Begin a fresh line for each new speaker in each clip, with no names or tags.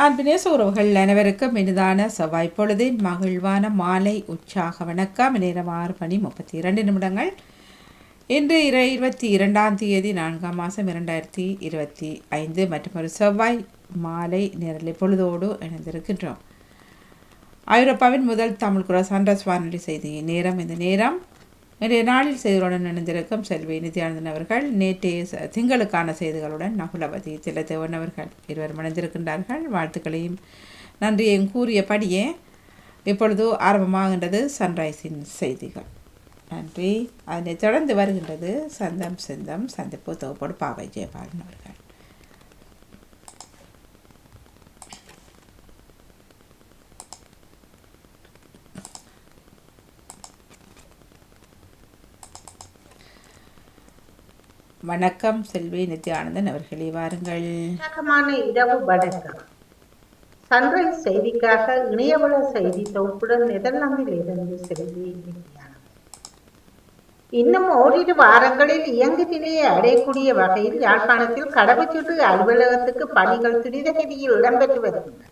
அன்பினேச உறவுகள் அனைவருக்கும் இனிதான செவ்வாய் பொழுதின் மகிழ்வான மாலை உற்சாக வணக்கம். நேரம் ஆறு மணி முப்பத்தி இரண்டு நிமிடங்கள். இன்று இர இருபத்தி இரண்டாம் தேதி நான்காம் மாதம் இரண்டாயிரத்தி இருபத்தி ஐந்து. மற்றும் ஒரு செவ்வாய் மாலை நேரலை பொழுதோடு இணைந்திருக்கின்றோம். ஐரோப்பாவின் முதல் தமிழ் குரல் சண்டஸ் வானொலி செய்தி நேரம். இந்த நேரம் இன்றைய நாளில் செய்திகளுடன் இணைந்திருக்கும் செல்வி நித்யானந்தன் அவர்கள். நேற்றைய திங்களுக்கான செய்திகளுடன் நகுலவதி திலதேவன் அவர்கள் இருவரும் இணைந்திருக்கின்றார்கள். வாழ்த்துக்களையும் நன்றியையும் கூறியபடியே இப்பொழுது ஆரம்பமாகின்றது சன்ரைஸின் செய்திகள். நன்றி. அதனைத் தொடர்ந்து வருகின்றது சந்தம் செந்தம் சந்திப்பு தொகுப்போடு பாவை ஜெயபாலன் அவர்கள். வணக்கம் செல்வி நித்யானந்தன் அவர்களே வாருங்கள்.
இரவு வணக்கம். சன்ரைஸ் செய்திக்காக இணையவள செய்தி தொகுப்புடன் நெதர்லாந்தில் இருந்து செல்வி இன்னும் ஓரிரு வாரங்களில் இயங்கு நிலையை அடையக்கூடிய வகையில் யாழ்ப்பாணத்தில் கடவுச்சீட்டு அலுவலகத்துக்கு பணிகள் துரிதகதியில் இடம்பெற்று வருகின்றன.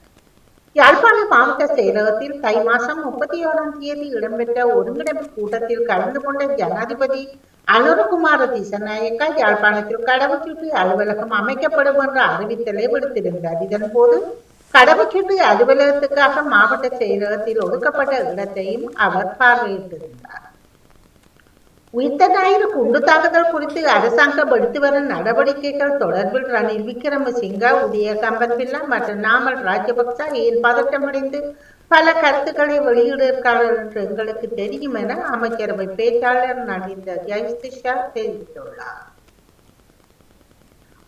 யாழ்ப்பாண மாவட்ட செயலகத்தில் தை மாதம் முப்பத்தி ஓராம் தேதி இடம்பெற்ற ஒருங்கிணைப்பு கூட்டத்தில் கலந்து கொண்ட ஜனாதிபதி அலருகுமார திசநாயக்கா யாழ்ப்பாணத்தில் கடவுச்சீட்டு அலுவலகம் அமைக்கப்படும் என்ற அறிவித்தலை விடுத்திருந்தார் இதன் போது கடவுச்சீட்டு அலுவலகத்துக்காக மாவட்ட செயலகத்தில் ஒதுக்கப்பட்ட இடத்தையும் அவர் பார்வையிட்டிருந்தார். உயிர்த்த ஞாயிறு குண்டு தாக்குதல் குறித்து அரசாங்கம் எடுத்து வரும் நடவடிக்கைகள் தொடர்பில் ரணில் விக்ரமசிங்க உதய கம்பன்பில்லா மற்றும் நாமல் ராஜபக்ச ஏன் பதட்டமடைந்து பல கருத்துக்களை வெளியிடுகிறார்கள் என்று எங்களுக்கு தெரியும் என அமைச்சரவை பேச்சாளர் நடிந்த ஜெயஸ்திஷா தெரிவித்துள்ளார்.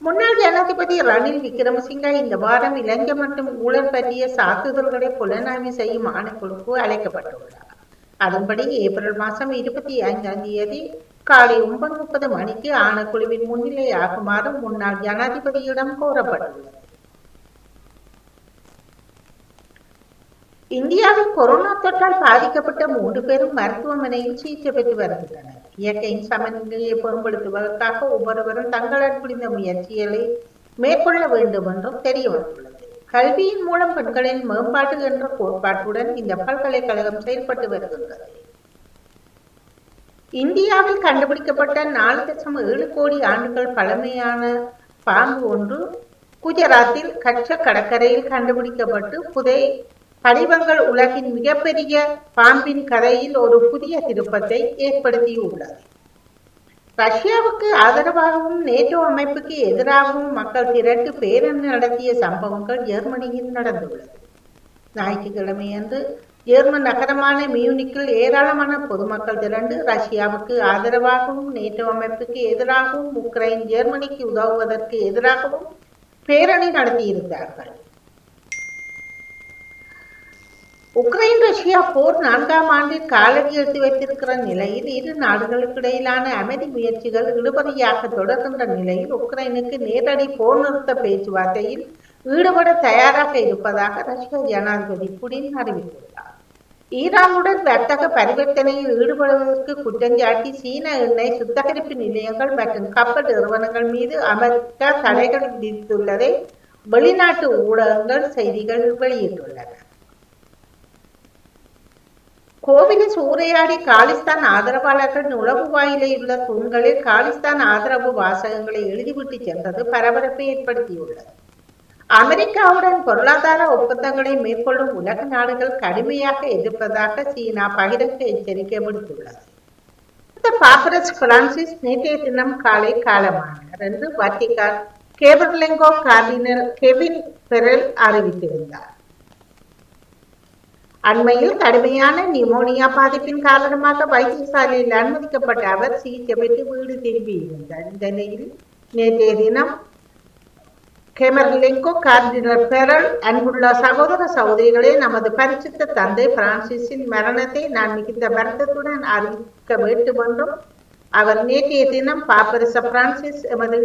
முன்னாள் ஜனாதிபதி ரணில் விக்ரமசிங்க இந்த வாரம் இலங்கை மற்றும் ஊழல் பற்றிய சாத்துதல்களை புலனாய்வு செய்யும் ஆணைக்குழுக்கு அழைக்கப்பட்டுள்ளார். அதன்படி ஏப்ரல் மாதம் இருபத்தி ஐந்தாம் தேதி காலை ஒன்பது முப்பது மணிக்கு ஆணைக்குழுவின் முன்னிலை ஆகுமாறு முன்னாள் ஜனாதிபதியிடம் கோரப்பட்டுள்ளது. இந்தியாவில் கொரோனா தொற்றால் பாதிக்கப்பட்ட மூன்று பேரும் மருத்துவமனையில் சிகிச்சை பெற்று வருகின்றனர். இயற்கையின் சமநிலையை பொருட்படுத்துவதற்காக ஒவ்வொருவரும் தங்களால் புரிந்த முயற்சிகளை மேற்கொள்ள வேண்டும் என்றும் தெரிய வந்துள்ளது. கல்வியின் மூலம் பெண்களின் மேம்பாட்டு என்ற கோட்பாட்டுடன் இந்த பல்கலைக்கழகம் செயல்பட்டு வருகின்றது. இந்தியாவில் கண்டுபிடிக்கப்பட்ட நாலு லட்சம் ஏழு கோடி ஆண்டுகள் பழமையான பாம்பு ஒன்று குஜராத்தில் கச்ச கடற்கரையில் கண்டுபிடிக்கப்பட்டு புதை படிவங்கள் உலகின் மிகப்பெரிய பாம்பின் கதையில் ஒரு புதிய திருப்பத்தை ஏற்படுத்தியுள்ளது. ரஷ்யாவுக்கு ஆதரவாகவும் நேட்டோ அமைப்புக்கு எதிராகவும் மக்கள் திரட்டு பேரணி நடத்திய சம்பவங்கள் ஜெர்மனியில் நடந்துள்ளது. ஞாயிற்றுக்கிழமையன்று ஜெர்மன் நகரமான மியூனிக்கில் ஏராளமான பொதுமக்கள் திரண்டு ரஷ்யாவுக்கு ஆதரவாகவும் நேட்டோ அமைப்புக்கு எதிராகவும் உக்ரைன் ஜெர்மனிக்கு உதவுவதற்கு எதிராகவும் பேரணி நடத்தியிருந்தார்கள். உக்ரைன் ரஷ்யா போர் நான்காம் ஆண்டில் காலடி எடுத்து வைத்திருக்கிற நிலையில் இரு நாடுகளுக்கிடையிலான அமைதி முயற்சிகள் இழுபறியாக தொடர்கின்ற நிலையில் உக்ரைனுக்கு நேரடி போர் நிறுத்த பேச்சுவார்த்தையில் ஈடுபட தயாராக இருப்பதாக ரஷ்ய ஜனாதிபதி புடின் அறிவித்துள்ளார். ஈரானுடன் வர்த்தக பரிவர்த்தனையில் ஈடுபடுவதற்கு குற்றஞ்சாட்டி சீன எண்ணெய் சுத்திகரிப்பு நிலையங்கள் மற்றும் கப்பல் நிறுவனங்கள் மீது அமெரிக்கா தடைகள் விதித்துள்ளதை வெளிநாட்டு ஊடகங்கள் செய்திகள் வெளியிட்டுள்ளன. கோவிலை சூறையாடி காலிஸ்தான் ஆதரவாளர்கள் நுழைவு வாயிலில் உள்ள தூண்களில் காலிஸ்தான் ஆதரவு வாசகங்களை எழுதிவிட்டு சென்றது பரபரப்பை ஏற்படுத்தியுள்ளது. அமெரிக்காவுடன் பொருளாதார ஒப்பந்தங்களை மேற்கொள்ளும் உலக நாடுகள் கடுமையாக எதிர்ப்பதாக சீனா பகிரங்க எச்சரிக்கை விடுத்துள்ளது. பாப்பரஸ் பிரான்சிஸ் நேற்றைய தினம் காலை காலமானார் என்று Vatican camerlengo cardinal Kevin Farrell அறிவித்திருந்தார். அண்மையில் கடுமையான நிமோனியா பாதிப்பின் காரணமாக வைத்தியசாலையில் அனுமதிக்கப்பட்ட அவர் சிகிச்சை பெற்று வீடு திரும்பியிருந்தார் இந்த நிலையில் நேற்றைய தினம் கெமர்லிங்கோ கார்டினல் பெரல் அன்புள்ள சகோதர சகோதரிகளே நமது பரிசுத்த தந்தை பிரான்சிஸின் மரணத்தை நான் மிகுந்த வருத்தத்துடன் அறிவிக்க வேண்டும் என்றும் அவர் நேற்றைய தினம் பாப்பரச பிரான்சிஸ் எமது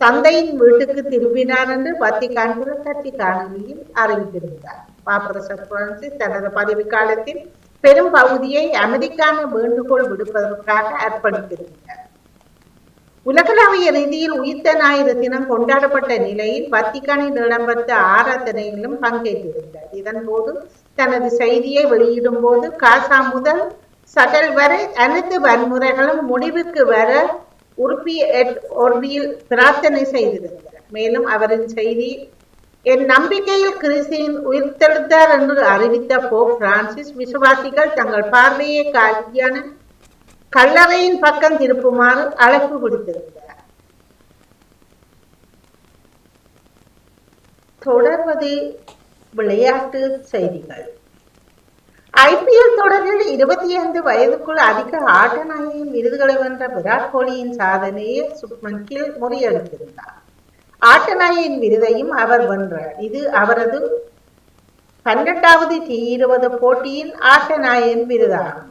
தந்தையின் வீட்டுக்கு திரும்பினார் என்று வத்திகான் புறக்கட்சி காணொலியில் அறிவித்திருந்தார். பாப்பரசர் பிரான்சிஸ் தனது பதவி காலத்தில் பெரும் பகுதியை அமைதிக்கான வேண்டுகோள் விடுப்பதற்காக அர்ப்பணித்திருந்தார். உலகளாவிய ரீதியில் உயிர்த்த ஞாயிறு தினம் கொண்டாடப்பட்ட நிலையில் வத்திக்கானில் இடம்பெற்ற ஆராதனையிலும் பங்கேற்றிருந்தார். இதன் போது தனது செய்தியை வெளியிடும் போது காசா முதல் சடல் வரை அனைத்து வன்முறைகளும் முடிவுக்கு வர உறுப்பி ஒர்பியில் பிரார்த்தனை செய்திருந்தார். மேலும் அவரின் செய்தி என் நம்பிக்கையில் கிறிஸ்தின் உயிர்த்தெழுத்தார் என்று அறிவித்த போப் பிரான்சிஸ் விசுவாசிகள் தங்கள் பார்வையை காலியான கல்லறையின் பக்கம் திருப்புமாறு அழைப்பு விடுத்திருந்தார். தொடர்வது விளையாட்டு செய்திகள். ஐபிஎல் தொடரில் இருபத்தி ஐந்து வயதுக்குள் அதிக ஆட்ட விருதுகளை வென்ற விராட் கோலியின் சாதனையை சுப்மன் கில் முறியடித்திருந்தார். ஆட்டநாயின் விருதையும் அவர் வென்றார். இது அவரது பன்னெண்டாவது டி இருபது போட்டியின் ஆட்டநாயன் விருதாகும்.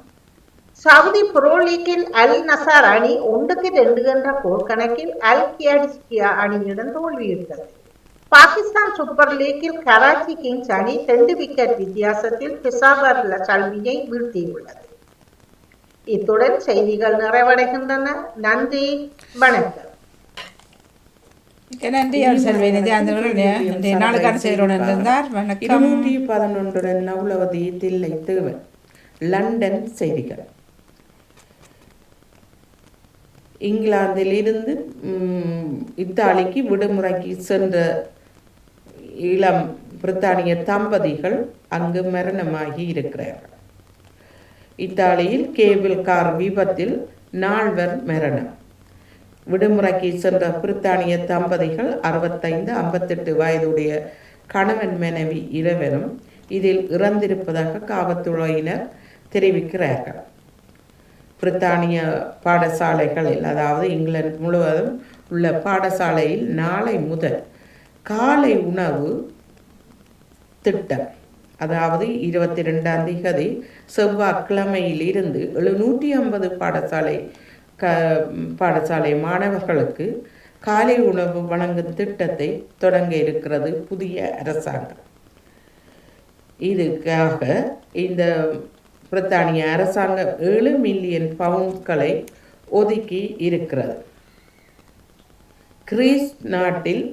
சவுதி புரோ லீக்கில் அல் நசார் அணி ஒன்றுக்கு ரெண்டு என்ற கோல் கணக்கில் அல் கியாடிஸ்கியா அணியுடன் தோல்வியுற்றது. பாகிஸ்தான் சூப்பர் லீக்கில் கராச்சி கிங்ஸ் அணி ரெண்டு விக்கெட் வித்தியாசத்தில் பிசாபர் சல்வியை வீழ்த்தியுள்ளது. இத்துடன் செய்திகள் நிறைவடைகின்றன. நன்றி. வணக்கம்.
நன்றி செல்வேன் அந்த நாளுக்கான செயலுடன் இருந்தார் வணக்கம்.
இருநூற்றி பதினொன்றுடன் நவுலவதி தில்லை தேவன் லண்டன் செய்திகள். இங்கிலாந்தில் இருந்து இத்தாலிக்கு விடுமுறைக்கு சென்ற இளம் பிரித்தானிய தம்பதிகள் அங்கு மரணமாகி இருக்கிறார்கள் இத்தாலியில் கேபிள் கார் விபத்தில் நால்வர் மரணம். விடுமுறைக்கு சென்ற பிரித்தானிய தம்பதிகள் அறுபத்தைந்து ஐம்பத்தெட்டு வயதுடைய கணவன் மனைவி இருவரும் இதில் இறந்திருப்பதாக காவல்துறையினர் தெரிவிக்கிறார்கள். பிரித்தானிய பாடசாலைகளில் அதாவது இங்கிலாந்து முழுவதும் உள்ள பாடசாலையில் நாளை முதல் காலை உணவு திட்டம் அதாவது இருபத்தி ரெண்டாம் திகதி செவ்வாய்க்கிழமையில் இருந்து எழுநூற்றி ஐம்பது பாடசாலை க பாடசாலை மாணவர்களுக்கு காலை உணவு வழங்கும் திட்டத்தை தொடங்க இருக்கிறது புதிய அரசாங்கம். இதுக்காக இந்த பிரித்தானிய அரசாங்கம் ஏழு மில்லியன் பவுண்ட்களை ஒதுக்கி இருக்கிறது. கிரீஸ் நாட்டில்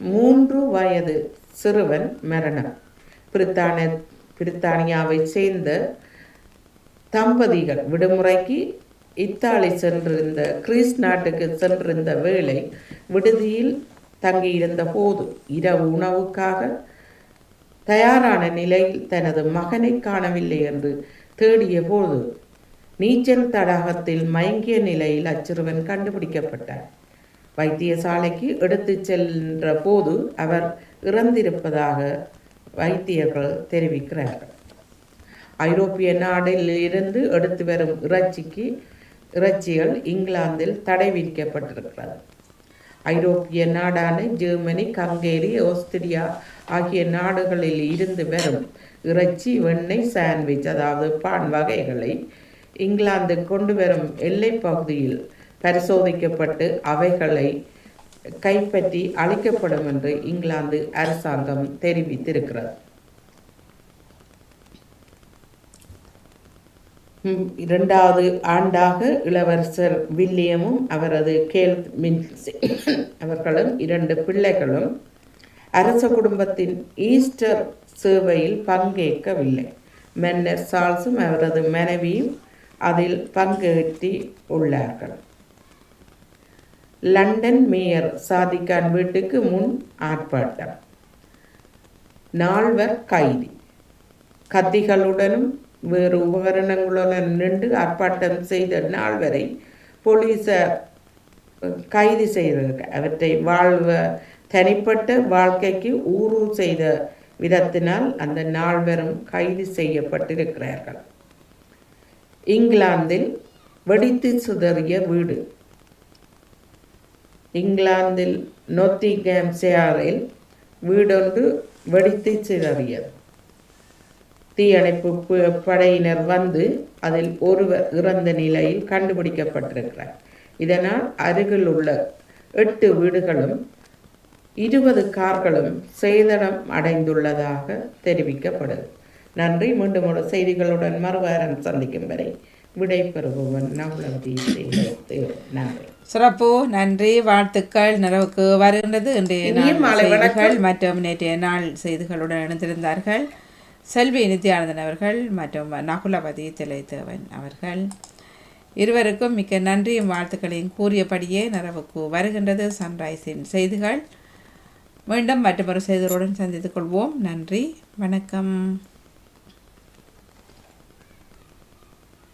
மூன்று வயது சிறுவன் மரணம். பிரித்தானிய பிரித்தானியாவை சேர்ந்த தம்பதிகள் விடுமுறைக்கு இத்தாலி சென்றிருந்த கிரீஸ் நாட்டுக்கு சென்றிருந்த வேளை விடுதியில் தங்கியிருந்த போது இரவு உணவுக்காக தயாரான நிலையில் தனது மகனை காணவில்லை என்று தேடிய போது நீச்சல் தடாகத்தில் மயங்கிய நிலையில் அச்சிறுவன் கண்டுபிடிக்கப்பட்டார் வைத்தியசாலைக்கு எடுத்து சென்ற போது அவர் இறந்திருப்பதாக வைத்தியர்கள் தெரிவிக்கிறார்கள். ஐரோப்பிய நாடில் இருந்து எடுத்து வரும் இறைச்சிக்கு இறைச்சிகள் இங்கிலாந்தில் தடை விதிக்கப்பட்டிருக்கிறது. ஐரோப்பிய நாடான ஜெர்மனி கங்கேரி ஆஸ்திரியா ஆகிய நாடுகளில் இருந்து வரும் இறைச்சி வெண்ணெய் சாண்ட்விச் அதாவது பான் வகைகளை இங்கிலாந்து கொண்டு வரும் எல்லைப் பகுதியில் பரிசோதிக்கப்பட்டு அவைகளை கைப்பற்றி அளிக்கப்படும் என்று இங்கிலாந்து அரசாங்கம் தெரிவித்திருக்கிறது. இரண்டாவது ஆண்டாக இளவரசர் வில்லியமும் அவரது கேல் மின்சி அவர்களும் இரண்டு பிள்ளைகளும் அரச குடும்பத்தின் ஈஸ்டர் சேவையில் பங்கேற்கவில்லை. மன்னர் சார்ல்ஸும் அவரது மனைவியும் அதில் பங்கேற்றி உள்ளார்கள். லண்டன் மேயர் சாதிகான் வீட்டுக்கு முன் ஆர்ப்பாட்டம். நால்வர் கைதி. கத்திகளுடனும் வேறு உபகரணங்களுடன் நின்று ஆர்ப்பாட்டம் செய்த நாள் வரை போலீஸார் கைது செய்திருக்க அவற்றை வாழ்வ தனிப்பட்ட வாழ்க்கைக்கு ஊறு செய்த விதத்தினால் அந்த நால்வரும் கைது செய்யப்பட்டிருக்கிறார்கள். இங்கிலாந்தில் வெடித்து சுதறிய வீடு. இங்கிலாந்தில் நொத்திகேம்சேரில் வீடொன்று வெடித்து சிதறியது. தீயணைப்பு படையினர் வந்து அதில் ஒருவர் இறந்த நிலையில் கண்டுபிடிக்கப்பட்டிருக்கிறார். இதனால் அருகில் உள்ள எட்டு வீடுகளும் இருபது கார்களும் சேதனம் அடைந்துள்ளதாக தெரிவிக்கப்படுது. நன்றி. மீண்டும் ஒரு செய்திகளுடன் மறுவாரம் சந்திக்கும் வரை விடை பெறுபவன் நவலவதி நன்றி.
சிறப்பு. நன்றி. வாழ்த்துக்கள். நிறைவுக்கு வருகின்றது. இன்றைய நாள் மற்றும் நேற்றைய நாள் செய்திகளுடன் இணைந்திருந்தார்கள். செல்வி நித்யானந்தன் அவர்கள் மற்றும் நகுலபதி திலைத்தேவன் அவர்கள். இருவருக்கும் மிக்க நன்றியும் வாழ்த்துக்களையும் கூறியபடியே நிறவுக்கு வருகின்றது சன்ரைஸின் செய்திகள். மீண்டும் மற்றொரு செய்திகளுடன் சந்தித்துக் கொள்வோம். நன்றி. வணக்கம்.